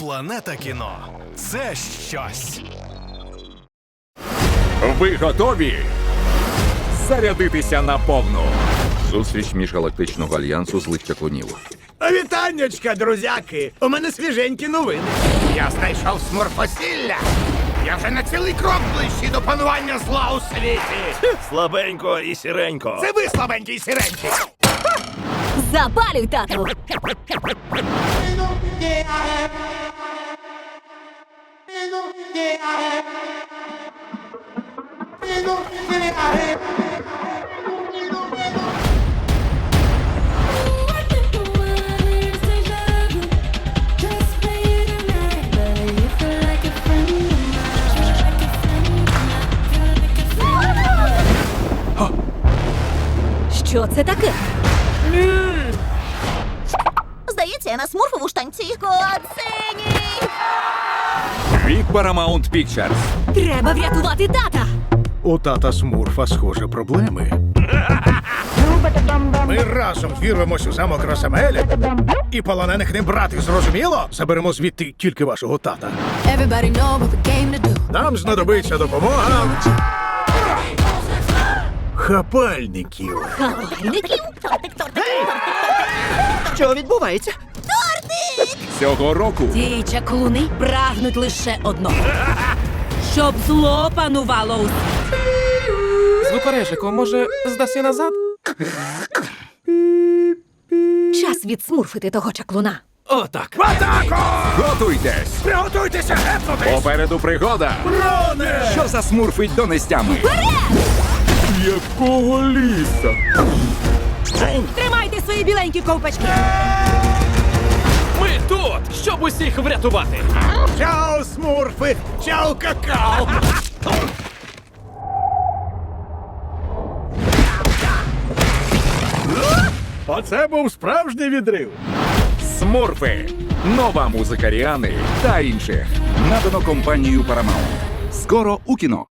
Планета кіно це щось. Ви готові зарядитися на повну. Зустріч міжгалактичного альянсу злих чаклунів. Вітаннячка, друзяки! У мене свіженькі новини. Я знайшов сморфосілля. Я вже на цілий крок ближчий до панування зла у світі. Слабенько і сіренько. Це ви, слабенький і сиренький. Запалюй, тату! Що це таке? Здається, я на смурфову штанці. Коциній! Від Paramount Pictures. Треба врятувати тата! У тата Смурфа, схоже, проблеми. Ми разом вірвемось у замок Росамеля і полонених не брати, зрозуміло? Заберемо звідти тільки вашого тата. Everybody know what we came to do. Нам знадобиться допомога. Хапальників. Хавальників? Тортик, тортик, тортик, Що відбувається? Цього року Ті чаклуни прагнуть лише одного. Щоб зло панувало у Звукорежику, може, здасться назад? Час відсмурфити того чаклуна. Отак. готуйтесь! Приготуйтеся гепнути! Попереду пригода! Що засмурфить донестями? Якого ліса? Тримайте біленькі ковпачки. Ми тут, щоб усіх врятувати. Чао, смурфи! Чао, какао! Оце був справжній відрив. Смурфи. Нова музика Ріани та інших. Надано компанією Paramount. Скоро у кіно.